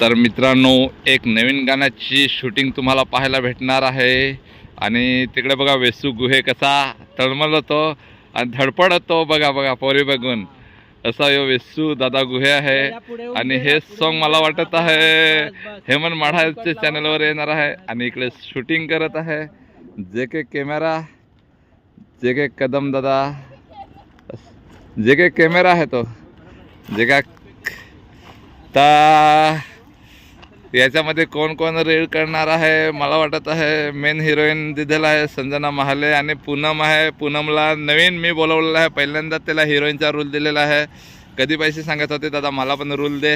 तर मित्रांनो एक नवीन गाण्याची शूटिंग तुम्हाला पाहायला भेटणार आहे. आणि तिकडे बघा वेसू गुहे कसा तळमळ होतो आणि धडपड होतो बघा बघा पोरी बघून. असा यो वेसू दादा गुहे आहे. आणि हे सॉन्ग मला वाटत आहे. हेमंत माढाचे चॅनलवर येणार आहे आणि इकडे शूटिंग करत आहे. जे के कॅमेरा जे के कदम दादा. जे के कॅमेरा आहे तो. जे का ता याच्यामध्ये कोण कोण रीड करणार आहे मला वाटत आहे मेन हिरोईन दिलेला आहे संजना महाले आणि पूनम आहे. पूनमला नवीन मी बोलवलेला आहे. पहिल्यांदा त्याला हिरोईनचा रूल दिलेला आहे. कधी पैसे सांगत होते दादा मला पण रूल दे.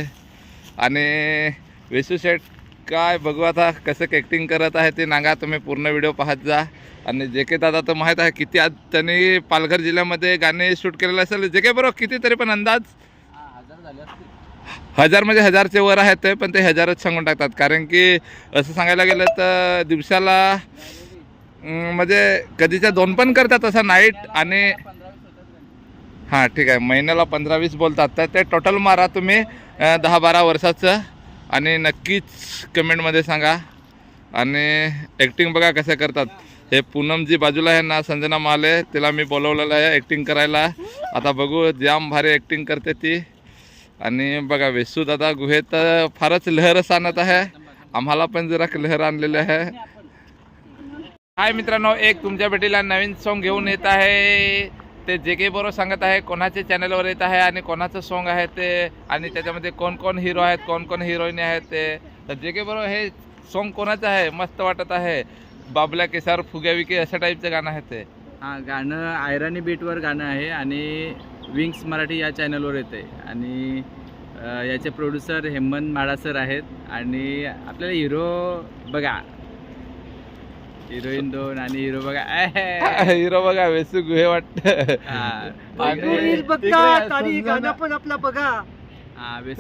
आणि विशू शेठ काय बघू आता कसं ॲक्टिंग करत आहे ते नागा तुम्ही पूर्ण व्हिडिओ पाहत जा. आणि जे के दादा तर माहीत आहे किती आज त्यांनी पालघर जिल्ह्यामध्ये गाणे शूट केलेलं असेल. जे के बरोबर किती तरी पण अंदाज. हजार म्हणजे हजारचे वर आहेत ते पण ते हजारच सांगून टाकतात. कारण की असं सांगायला गेलं तर दिवसाला म्हणजे कधीच्या दोन पण करतात असं नाईट आणि हां ठीक आहे. महिन्याला पंधरा वीस बोलतात. तर ते टोटल मारा तुम्ही दहा बारा वर्षाचं. आणि नक्कीच कमेंटमध्ये सांगा. आणि ॲक्टिंग बघा कसं करतात. हे पूनम जी बाजूला आहे ना संजना माले तिला मी बोलवलेलं आहे ॲक्टिंग करायला. आता बघू जाम भारी ॲक्टिंग करते ती. आणि बघा वेसू दादा गुहेत फारच लहरच आणत आहे. आम्हाला पण जरा लहर आणलेली आहे. हाय मित्रांनो एक तुमच्या भेटीला नवीन सॉन्ग घेऊन येत आहे. ते जे के बरोबर सांगत आहे कोणाचे चॅनलवर येत आहे आणि कोणाचं सॉन्ग आहे ते आणि त्याच्यामध्ये कोण कोण हिरो आहेत कोण कोण हिरोईन आहेत ते. तर जे के बरोबर हे सॉन्ग कोणाचं आहे मस्त वाटत आहे. बाबल्या केसार फुग्या विके अशा टाईपचं गाणं आहे ते. हा गाणं आयराणी बीटवर गाणं आहे आणि विंग्स मराठी या चॅनलवर येते आणि याचे प्रोड्युसर हेमंत माडा सर आहेत. आणि आपल्याला हिरो बघा. हिरोईन दोन आणि हिरो बघा. हिरो बघा वेसू गुहे वाटत.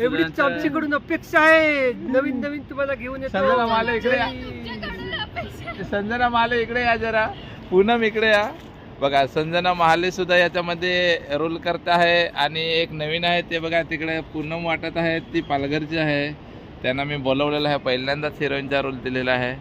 एवढीच आमच्याकडून अपेक्षा आहे. नवीन नवीन तुम्हाला घेऊन संजना माले इकडे. संजना महाले इकडे या जरा. पूनम इकडे या. बघा संजना महाले सुद्धा याच्यामध्ये रोल करत आहे आणि एक नवीन आहे ते बघा तिकडे पूनम वाटत आहे ती पालघरची आहे. त्यांना मी बोलवलेलं आहे पहिल्यांदाच हिरोईनचा रोल दिलेला आहे.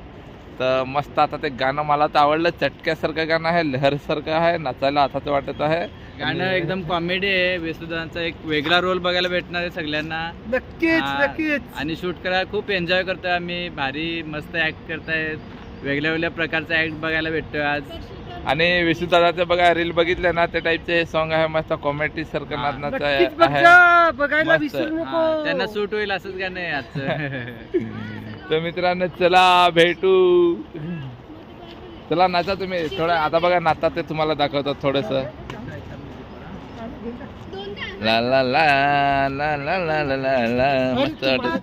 तर मस्त आता ते गाणं मला तर आवडलं चटक्यासारखं गाणं आहे लहरसारखं आहे नाचायला आताचं वाटत आहे. गाणं एकदम कॉमेडी आहे वेसुदांचा एक वेगळा रोल बघायला भेटणार आहे सगळ्यांना. नक्कीच हा. नक्कीच. आणि शूट करायला खूप एन्जॉय करतोय आम्ही भारी मस्त ऍक्ट करतायत. वेगळ्या वेगळ्या प्रकारचा ऍक्ट बघायला भेटतोय आज. आणि विष्णुदादाचं बघा रील बघितले ना त्या टाईपचे सॉन्ग आहे मस्त कॉमेडी सारखं हा. नाचनाचं नक्कीच आहे बघा बघायला मस्त. विसरू हा, नको त्यांना सूट होईल असंच गाणं आहे आजचं तर मित्रांनो चला भेटू चला नाचा तुम्ही थोडं आता बघा नाचतात ते तुम्हाला दाखवतात थोडस ला ला ला ला ला ला ला ला ला मस्त वाटत